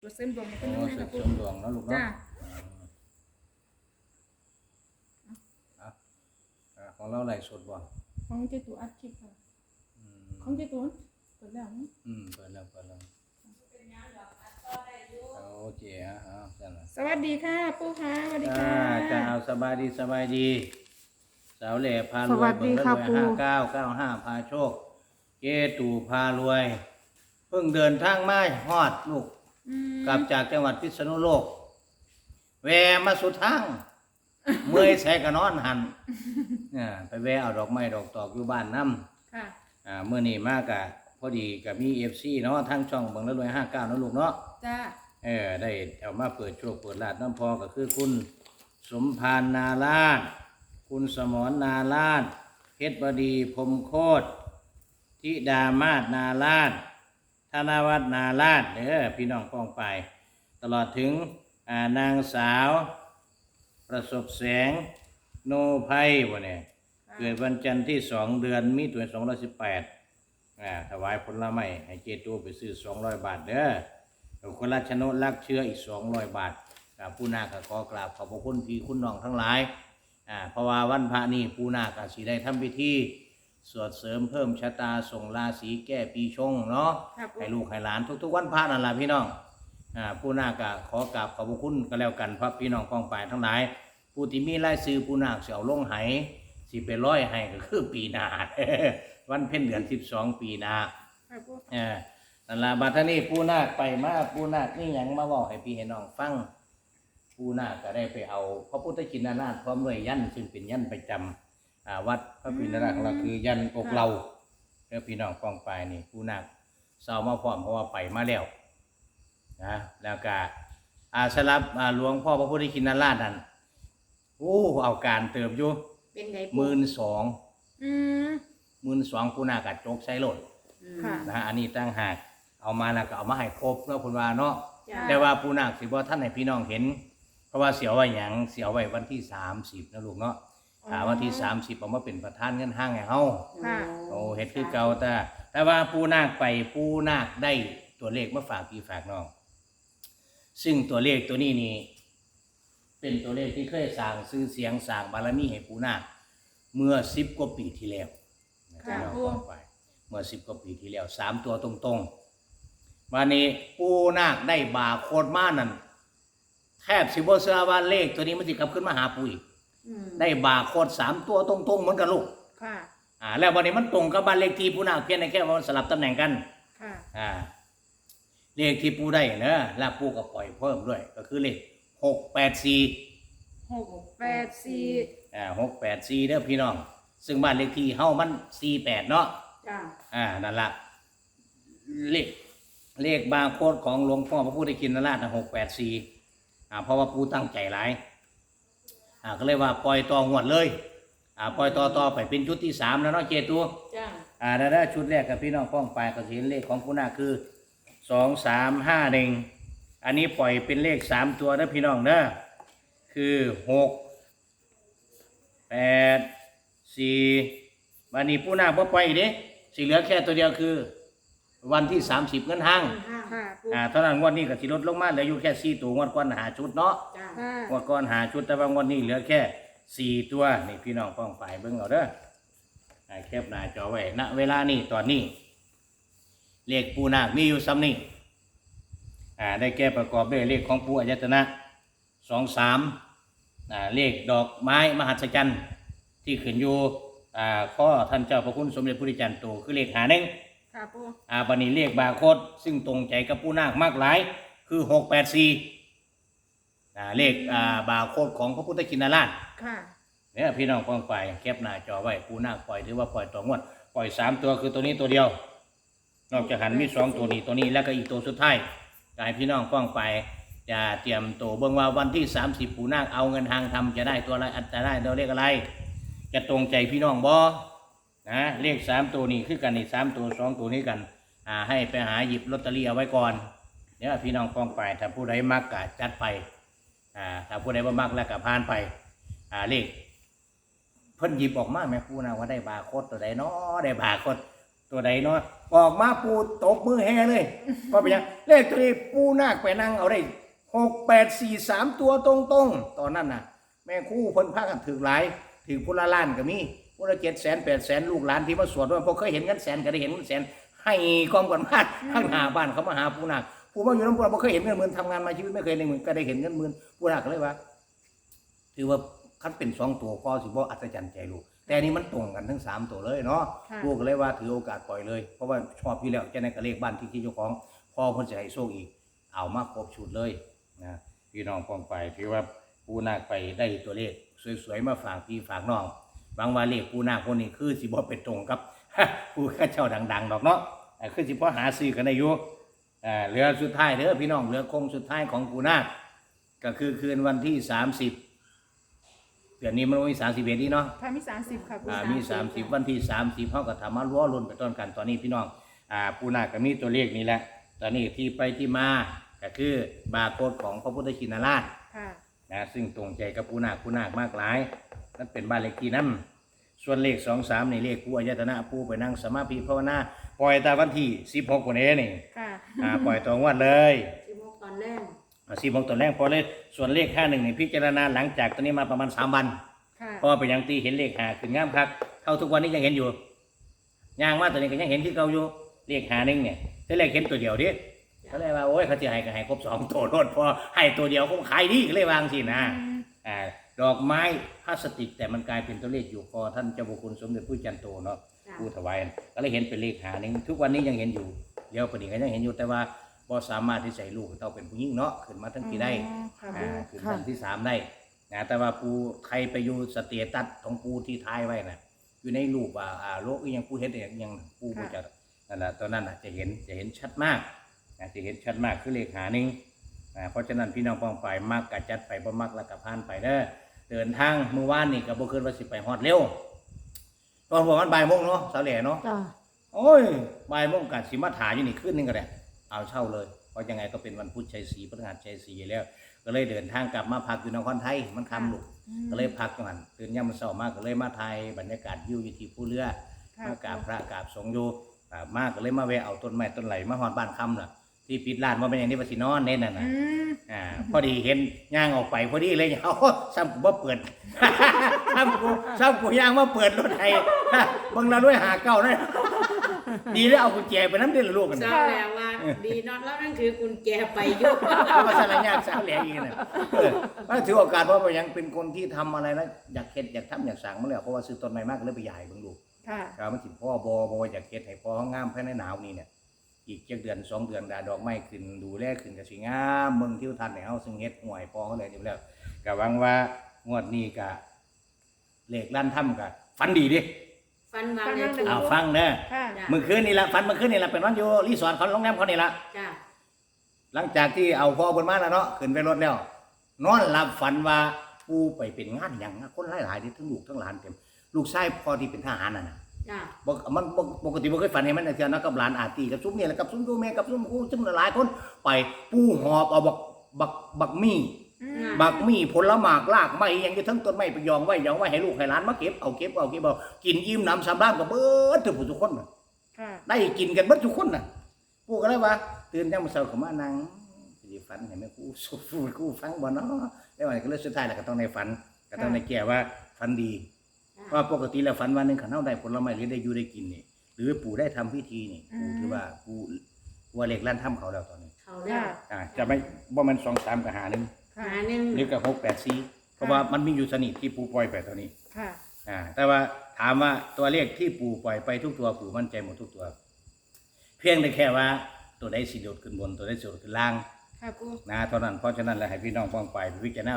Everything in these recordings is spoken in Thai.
ตรวจเส้นดวงให้โอ้เพิ่นนำเสรินะมปูเสริมดวงเนาะลูกจ้าเนาะอะอะของเราไหลฟ์สดบ่ของเจตูอัดคลิปค่ะ อืมของเจตูเปิดแล้วมั้งอืมเปิดแล้วเปิดแล้วโอเคฮะเอาจังละสวัสดีค่ะปูค่ะสวัสดีจ้าค่ะจ้าเอาสบายดีสบายดีสาวเหล่พารสววัยสดีเบิ่งค่ะรวยปู่ ห้าเก้าเก้าห้าพาโชคเกตู่พารวย เพิ่งเดินทางมาฮอดลูกอืม กลับจากจังหวัดพิษณุโลก แวะมาสุดทาง เมื่อยใส่กะนอนหันอ่าไปแวะเอาดอกไม้ดอกตอกอยู่บ้านน้ำค่ะอ่าเมื่อนี้มากะพอดีกับมีเอฟซีเนาะทั้งช่องเบังแล้วรวยห้าเก้านาะลูกเนาะ จ้า เออได้เอามาเปิดโชคเปิดลาดน้ำพอก็คือคุณสมพานนาลาดคุณสมรนาลาดเพชรบดีพรหมโคตรธิดามาศนาลาด ธนวัฒน์นาลาดเด้อพี่น้องป้องไป ตลอดถึงอ่านางสาว ประสบแสงโนภัยวะเนี่ยเกิดวันจันทร์ที่สองเดือนมิถุนายนสองร้อยสิบแปดถวายผลไม้ให้เจตูไปซื้อสองร้อยบาทเด้อแล้วคนราชโนรักเชื้ออีกสองร้อยบาทอ่าผู้นาคขอกราบขอบพระคุณพี่คุณน้องทั้งหลายอ่าเพราะว่าวันพระนี่ผู้นาคสีได้ทำพิธี สวดเสริมเพิ่มชะตาส่งราศีแก้ปีชงเนาะค่ะปูให้ลูกให้หลานทุกๆ วันพระนั่นแหละพี่น้องอ่าผู้นาคก็ขอกราบขอบพระคุณก็แล้วกันพระพี่น้องกองป่ายทั้งหลาย ผู้ที่มีรายชื่อผู้นาคเสียวลงไหสิไปร้อยให้ก็คือปีหนา วันเพ็ญเดือนสิบสองปีหนาค่ะปูเออนั่นละบัดนี้ผู้นาคไปมาผู้นาคนี่หยังมาบอกให้พี่ให้น้องฟังผู้นาคก็ได้ไปเอา พระพุทธชินราชพร้อมด้วยยันซึ่งเป็นยันประจำ อ่าวัดพระพิณราชของเราคือยันอกเราเด้อพี่น้องกองปลายนี่ผู้นาคเศร้ามาพร้อมเพราะว่าไปมาแล้วนะแล้วก็อาสลับอ่าหลวงพ่อพระพุทธชินราชนั่นโอ้เอาการเติบอยู่เป็นไงหมื่นสองอืมหมื่นสองผู้นาคกัจกใช้โหลดค่ะ นะฮะอันนี้ตั้งหากเอามาแล้วก็เอามาให้ครบเนาะคุณว่าเนาะ จ้าแต่ว่าปูนาคสิบ่ท่านให้พี่น้องเห็น เพราะว่าเสียวไว้หยังเสียวไว้วันที่สามสิบนะลูกเนาะ อ่าวันที่สามสิบเอามาเป็นประธานเงินห้างให้เฮาค่ะ โอ้เฮ็ดคือเก่าแต่แต่ว่าปูนาคไปปูนาคได้ตัวเลขมาฝากพี่ฝากน้อง ซึ่งตัวเลขตัวนี้นี่ เป็นตัวเลขที่เคยสร้างชื่อเสียงสร้างบารมีให้ปูนาคเมื่อสิบกว่าปีที่แล้วนะพี่น้องฟังไปเมื่อสิบกว่าปีที่แล้วสามตัวตรงๆวันนี้ปูนาคได้บาร์โคดมานั่นแทบสิบเชื่อว่าเลขตัวนี้มันจะกลับขึ้นมาหาปูอีก ได้บาร์โคดสามตัวตรงๆเหมือนกันลูก ค่ะ อ่า แล้ววันนี้มันตรงกับบ้านเลขที่ปูนาคเพียงในแค่ว่ามันสลับตำแหน่งกัน ค่ะ อ่า เลขที่ปูได้เนอะแล้วปูก็ปล่อยเพิ่มด้วย ก็คือเลขหกแปดสี่หกแปดสี่อ่าหกแปดสี่เด้อพี่น้อง ซึ่งบ้านเลขที่เฮ้ามันสี่แปดเนาะ จ้า อ่า นั่นละเลขเลขบาร์โค้ดของหลวงพ่อพระพุทธกินนราชหกแปดสี่อ่า เพราะว่าปูตั้งใจหลาย อ่าก็เลยว่าปล่อยต่อหวดเลย อ่าปล่อยต่อต่อไปเป็นชุดที่สามแล้วเนาะเจตัวจ้าอ่าแล้วชุดแรกกับพี่น้องป้องไปก็สิเห็นเลขของผู้นาคคือสองสามห้าหนึ่งอันนี้ปล่อยเป็นเลขสามตัวนะพี่น้องเนอะคือหกแปดสี่วันนี้ผู้นาคบ่ปล่อยอีกเด้สิเหลือแค่ตัวเดียวคือ วันที่สามสิบเงินห้างค่ะปูอ่าเท่านั้นงวดนี้ก็สิลดลงมาเหลืออยู่แค่สี่ตัวงวดก่อนหาชุดเนาะจ้า ค่ะ งวดก่อนหาชุดแต่ว่างวดนี้เหลือแค่สี่ตัวนี่พี่น้องป้องไปเบิ่งเอาเด้ออ่าแคบหน้าจอไว้ณเวลานี้ตอนนี้เลขปูนาคมีอยู่ซ้ำนี่อ่าได้แก้ประกอบด้วยเลขของปูอายตนะ สองสามอ่าเลขดอกไม้มหัศจรรย์ที่ขึ้นอยู่อ่าข้อท่านเจ้าพระคุณสมเด็จพระพุทธจารย์โตคือเลขหาหนึ่ง ค่ะปูอาบันนี้เลขบาร์โคดซึ่งตรงใจกับผู้นาคมากหลาย คือหกแปดสี่เลขอ่าบาร์โคดของพระพุทธชินราชค่ะเนี่ยพี่น้องฟังไปแคปหน้าจอไว้ผู้นาคปล่อยถือว่าปล่อยตัวงวดปล่อยสามตัวคือตัวนี้ตัวเดียว นอกจากหันมีสองตัวนี้ตัวนี้แล้วก็อีกตัวสุดท้ายกายพี่น้องฟังไปจะเตรียมตัวเบิ่งว่าวันที่สามสิบผู้นาคเอาเงินทางทำจะได้ตัวอะไรอันจะได้ตัวเลขอะไร จะตรงใจพี่น้องบ่ นะเลขสามตัวนี้คือกันนี่สามตัวสองตัวนี้กัน อ่าให้ไปหาหยิบลอตเตอรี่เอาไว้ก่อนเดี๋ยวพี่น้องฟองไปถ้าผู้ใดมักก็จัดไปอ่าถ้าผู้ใดบ่มักแล้วก็ผ่านไป อ่าเลขเพิ่นหยิบออกมาแม่ครูนะว่าได้บาโคดตัวใดเนาะได้บาโคดตัวใดเนาะออกมาปูตบมือแห่เลยก็เป็นยังเลขตัวนี้ปูนาคไปนั่งเอาได้หกแปดสี่สามตัวตรงๆตอนนั้นน่ะ แม่ครู่เพิ่นพากันถือหลายถือพุละล้านก็มี พุละเจ็ดแสนแปดแสนลูกหลานที่มาสวดด้วยพอเคยเห็นเงินแสนก็ได้เห็นเงินแสน ให้กองกันมากข้างหน้าบ้านเขามาหาปูนาคปูมาอยู่น้ำปูนาคบ่เคยเห็นเงินหมื่นทำงานมาชีวิตไม่เคยในหมื่นก็ได้เห็นเงินหมื่นปูนาคก็เลยว่า ถือว่าคันเป็นสองตัวก็สิบ่อัศจรรย์ใจลูกแต่อันนี้มันตรงกันทั้งสามตัวเลยเนาะค่ะลูกก็เลยว่าถือโอกาสปล่อยเลย เพราะว่าชอบพี่แล้วจะในกระเลขบ้านที่ที่เจ้าของพ่อเพิ่นจะให้โชคอีก เอามาครบชุดเลยนะพี่น้องปองไปถือว่าปูนาคไปได้ตัวเลขสวยๆมาฝากพี่ฝากน้อง บางว่าเลขปูนาคคนนี้คือสิบ่ไปตรงกับผู้ข้าเจ้าดังๆดอกเนาะอ่าคือสิบ่หาซื้อกันได้อยู่อ่าเหลือสุดท้ายเด้อพี่น้องเหลือโคงสุดท้ายของปูนาคก็คือคืนวันที่30เดือนนี้มันมี31นี่เนาะพามีสามสิบค่ะปูอ่ามีสามสิบวันที่สามสิบเขาก็ทำมาล้อลุ่นไปต้นกันตอนนี้พี่น้องอ่าปูนาคก็มีตัวเลขนี้แหละ ตอนนี้ที่ไปที่มาก็คือบาร์โค้ดของพระพุทธชินราชค่ะนะซึ่งตรงใจกับปูนาคปูนาคมากหลาย นั่นเป็นบ้านเลขที่นั่นส่วนเลขสองสามในเลขผู้อายตนะผู้ไปนั่งสมาธิภาวนาปล่อยตาวันที่สิบหกคนนี้นี่ค่ะอ่าปล่อยตรงวันเลยที่มกตอนแรกสิบหกตัวแรกพอเลยส่วนเลขห้าหนึ่งนี่พิจารณาหลังจากตัวนี้มาประมาณสามวันค่ะเพราะว่าเป็นอย่างตีเห็นเลขหาขึ้นงามคักเท่าทุกวันนี้ยังเห็นอยู่ย่างมาตัวนี้ก็ยังเห็นที่เก่าอยู่เลขหาหนึงเนี่ยแต่เลขเห็นตัวเดียวดิก็เลยว่าโอ้ยเขาจะให้ก็ให้ครบสองตัวโลดพอให้ตัวเดียวก็ขายดีก็เลยวางสินะอืมอ่า ดอกไม้พลาสติกแต่มันกลายเป็นตัวเลขอยู่คอท่านเจ้าบุคุณสมเด็จพระจันทร์โตเนาะจ้ะ ผู้ถวายก็เลยเห็นเป็นเลขหาหนึงทุกวันนี้ยังเห็นอยู่เดี๋ยวปนี้ก็ยังเห็นอยู่แต่ว่าพอสามารถที่ใส่ลูกเต้าเป็นผู้หญิงเนาะขึ้นมาทั้งปีได้อ๋อค่ะอ่าปูคือขั้นที่สามได้นะแต่ว่าปูใครไปอยู่สเตตัสของปูที่ท้ายไว้นะอยู่ในรูปว่าอ่าโลกอีหยังปูเห็นอย่างยังปูปูจะนั่นแหละตอนนั้นน่ะจะเห็นจะเห็นชัดมากนะจะเห็นชัดมากคือเลขหาหนึ่ง อ่าเพราะฉะนั้นพี่น้องปองไปมักกะจัดไปบ่มักแล้วก็ผ่านไปเด้อ เดินทางเมื่อวานนี่ก็บ่คิดว่าสิไปฮอดเร็วตอนบอกมันบ่ายโมงเนาะสาวแหล่เนาะจ้ะโอ้ยบ่ายโมงกันสิมาถ่ายอยู่นี่คืนนึงก็ได้เอาเช่าเลยเพราะยังไงก็เป็นวันพุธชัยศรีพฤหัสชัยศรีอยู่แล้ว ก็เลยเดินทางกลับมาพักอยู่นครไทยมันคำลูกก็เลยพักจังหันตื่นย่ำมันเช้ามากก็เลยมาถ่ายบรรยากาศวิวอยู่ที่ผู้เรือค่ะมากราบพระกราบสงฆ์อยู่อ่ามากก็เลยมาแวะเอาต้นไม้ต้นไหลมาหอดบ้านคำน่ะ ที่ปิดร้านว่าเป็นอย่างนี้ว่าสินอนเน้นน่ะอืนะมอ่าพอดีเห็นย่างออกไปพอดีเลยเอาซ้ำกูมาเปิด ซ้ำกูซ้ำกูย่างมาเปิดรถไทยเบังละด้วยหาเก้าเลยดีแล้วเอากุญแจไปน้ำเดือดลูกกันเจ้าแล้วว่า ดีเนอนแล้วนั่นคือกุญแจไปอยุบเอามาสารยากสาวแหลกอีกนะเออก็ถือโอกาสเพราะว่ายังเป็นคนที่ทำอะไรแล้วอยากเฮ็ดอยากทำอยากสั่งมาแล้วเพราะว่าซื้อต้นไม้มากก็เลยไปใหญ่เบิ่งลูกค่ะ กามันสิพ่อบอบอยากเฮ็ดให้พ่องามภายในหนาวนี่เนี่ย อีกเจ็ดเดือนสองเดือนดาดอกไม้ขึ้นดูแลขึ้นก็สิงามเมืองทิวทัศน์ให้เฮาซึ่งเฮ็ดห่วยพอเขาเลยอยู่แล้วก็หวังว่างวดนี้ก็เลขลั่นถ้ำก็ฝันดีดิฟันวางเลยถูกเอาฟังเด้อค่ะ จ้ะเมื่อคืนนี่ละฝันเมื่อคืนนี่ละเป็นวันอยู่รีสอร์ทเขาโรงแรมเขานี่ละ จ้ะหลังจากที่เอาพ่อบนมาแล้วเนาะขึ้นไปรถแล้ว นอนหลับฝันว่าปูไปเป็นงานอย่างคนหลายๆที่ทั้งลูกทั้งหลานเต็ม ลูกชายพ่อที่เป็นทหารน่ะนะ จ้ะบอกมันปกปกติบ่เคยฝันเห็นมันเทียนะกับหลานอาตีกับซุ้มนี่แหละกับซุ้มดูแม่กับซุ้มกูซุ้มหลายคนไปปูหอบเอาบักบักบักมี่ อืมบักมี่ผลหมากลากไม้อยังจะทั้งต้นไม้ไปยองไว้ยองไว้ให้ลูกให้หลานมาเก็บเอาเก็บเอาเก็บเอากินยิ้มน้ำสำราญกับเบิดทุกผู้ทุกคนน่ะค่ะได้กินกันเบิดทุกคนน่ะปู่ก็เลยว่า ตื่นยังมาเช้าก็มานั่งสิฝันให้แม่กูสู้ฟูกูฟังบ่เนาะแล้ววันนี้ก็เลยสุดท้ายแล้วก็ต้องในฝันก็ต้องในแก้ว่าฝันดีจ้ะ ว่าปกติแล้วฝันวันหนึ่งขันเท่าได้ผลไม้หรือได้อยู่ได้กินนี่หรือปู่ได้ทำพิธีนี่ปู่ถือว่าปู่ว่าเล็กลั่นถ้ำเขาแล้วตอนนี้เขาแล้วอ่าจะไม่ว่ามันสองสามกับหาหนึ่งค่ะหาหนึ่งหรือกับหกแปดสี่เพราะว่ามันมีอยู่สนิทที่ปู่ปล่อยไปตอนนี้ค่ะอ่าแต่ว่าถามว่าตัวเลขที่ปู่ปล่อยไปทุกตัวปู่มั่นใจหมดทุกตัว เพียงแต่แค่ว่าตัวใดสิโดดขึ้นบนตัวใดสิโดดขึ้นล่างค่ะปูนะเท่านั้นเพราะฉะนั้นแล้วให้พี่น้องฟังไปพิจารณา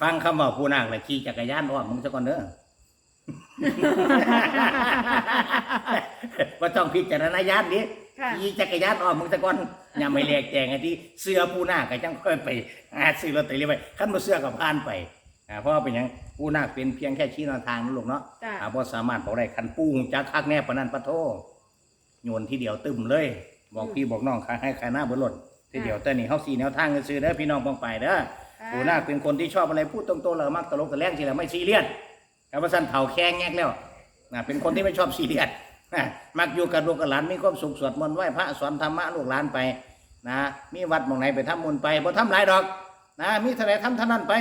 ฟังคำว่าผู้นางเลยขี่จักรยานอ้อมมึงซะก่อนเด้อ ว่าต้องพิจารณาญาณดิค่ะ ขี่จักรยานอ้อมมึงซะก่อนอย่าไม่แลกแจงไอ้ที่เสื้อผู้นาคก็จังค่อยไปหาซื้อลอตเตอรี่ไปขั้นมาเสื้อกับผ่านไปอ่าเพราะว่าเป็นหยังผู้นาคเป็นเพียงแค่ชี้แนวทางนั่นลูกเนาะจ้ะ อ่าบ่สามารถบอกได้คันปูหูจักคักแน่ปานนั้นปะโทโยนทีเดียวตึมเลย บอกพี่บอกน้องใครให้ใครหน้าบ่หล่นทีเดียวแต่นี่เฮาสี่แนวทางซื้อเด้อพี่น้องปองไปเด้อ ปูนาคเป็นคนที่ชอบอะไรพูดตรงๆเลยมักตลกตะแลงสิแหละไม่ซีเรียส แต่ว่าสั้นเผาแข้งแงกแล้วนะเป็นคนที่ไม่ชอบซีเรียสมักอยู่กับลูกกับหลานมีความสุขสวดมนต์ไหว้พระสอนธรรมะลูกหลานไปนะมีวัดหมองไหนไปทำบุญไปบ่ทำหลายดอกนะมีเท่าไหรทำเท่านั้นไป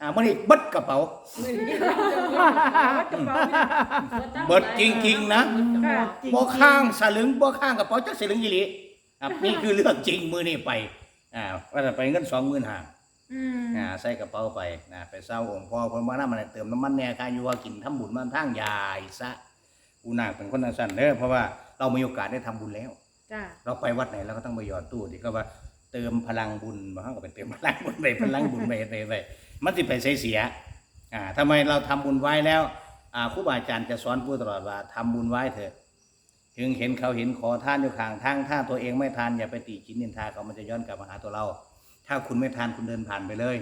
อ่ามื้อนี้เบิดกระเป๋ามื้อนี้กระเป๋าเนี่ยเบิดจริงๆนะค่ะบ่ข้างสลึงบ่ข้างกระเป๋าจักสลึงอีหลีครับนี่คือเรื่องจริงมื้อนี้ไปอ่าว่าจะไปเงิน25,000อืม อ่าใส่กระเป๋าไปนะไปเศร้าองค์พ่อเพิ่นมานำมาเติมน้ำมันแหน่ค่าอยู่ว่ากินทำบุญมาทางยายซะกูนาคเป็นคนจังซั่นเด้อเพราะว่าเรามีโอกาสได้ทำบุญแล้ว จ้าเราไปวัดไหนเราก็ต้องไปหยอดตู้ที่เขาว่าเติมพลังบุญบางครั้งก็ไปเติมพลังบุญไปพลังบุญไปไปไปมันสิไปเสียเสียอ่าทำไมเราทำบุญไว้แล้วอ่าครูบาอาจารย์จะสอนผู้ตลอดว่าทำบุญไว้เถอะ ถึงเห็นเขาเห็นขอทานอยู่ข้างทางถ้าตัวเองไม่ทานอย่าไปตีกินนินทาเขามันจะย้อนกลับมาหาตัวเรา ถ้าคุณไม่ทานคุณเดินผ่านไปเลย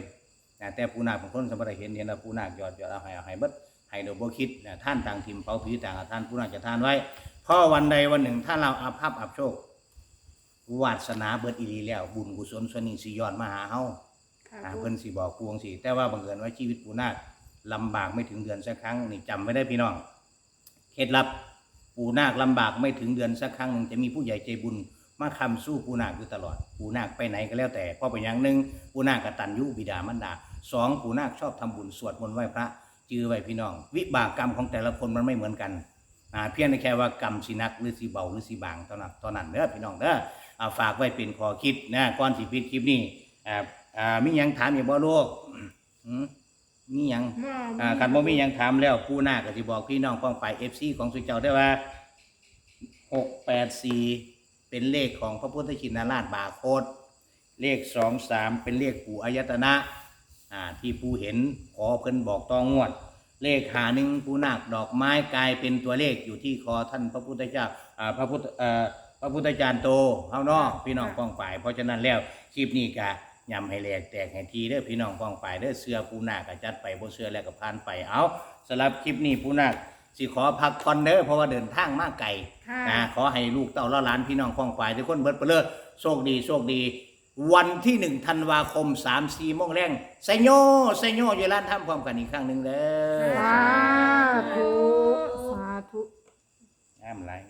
นะแต่ปูนาคบางคนสมบัติเห็นเห็นว่าปูนาคหยอดหยอดเอาให้เอาให้เบิดให้โดยบ่คิดนะท่านต่างทิมเผาผีต่างเอาท่านปูนาคจะทานไว้เพราะวันใดวันหนึ่งถ้าเราอาภัพอับโชควาสนาเบิดอีหลีแล้ว บุญกุศลส่วนนี้สิย้อนมาหาเฮาค่ะอ่าปูเพิ่นสิบอกปวงสิแต่ว่าบังเอิญว่าชีวิตปูนาคลำบากไม่ถึงเดือนสักครั้งนี่จำไว้ได้พี่น้องเคล็ดลับปูนาคลำบากไม่ถึงเดือนสักครั้งหนึ่งจะมีผู้ใหญ่ใจบุญ มาคำสู้ปูนาคอยู่ตลอดปูนาคไปไหนก็แล้วแต่เพราะเป็นอย่างหนึ่งปูนาคกตัญญูบิดามารดาสองปูนาคชอบทำบุญสวดมนต์ไหว้พระจือไว้พี่น้อง วิบากกรรมของแต่ละคนมันไม่เหมือนกันอ่าเพียงแต่แค่ว่ากรรมสินักหรือสิเบาหรือสิบางเท่านั้นเท่านั้นเด้อพี่น้องเด้อเอาฝากไว้เป็นข้อคิดนะก่อนสิปิดคลิปนี้อ่าอ่ามีหยังถามอีกบ่ลูกอืมมีหยังบ่อ่าคันบ่มีหยังถามแล้วผู้หน้าก็สิบอกพี่น้องป้องไป FC ของสุเจ้าได้ว่า684 เป็นเลขของพระพุทธชินราชบาโคดเลข23เป็นเลขปู่อายตนะอ่าที่ผู้เห็นขอเพิ่นบอกตองวด เลขหาหนึ่งผู้นาคดอกไม้กลายเป็นตัวเลขอยู่ที่คอท่านพระพุทธเจ้าอ่าพระพุทธเอ่อพระพุทธจารย์โตเฮาเนาะพี่น้องป้องไปเพราะฉะนั้นแล้วคลิปนี้ก็ยำให้แหลกแตกให้ทีเด้อพี่น้องป้องไปเด้อเสื้อผู้นาคก็จัดไปบ่เสื้อแล้วก็ผ่านไปเอาสำหรับคลิปนี้ผู้นาค สิขอพักผ่อนเด้อเพราะว่าเดินทางมาไกลค่ะ นะขอให้ลูกเต้าเล่าหลานพี่น้องป้องไปทุกคนเบิดเปเลิศโชคดีโชคดี วันที่หนึ่งธันวาคมสามสี่โมงแรงไซโยไซโยอยู่ร้านทำพร้อมกันอีกครั้งหนึ่งเด้อสาธุ สาธุ งามหลาย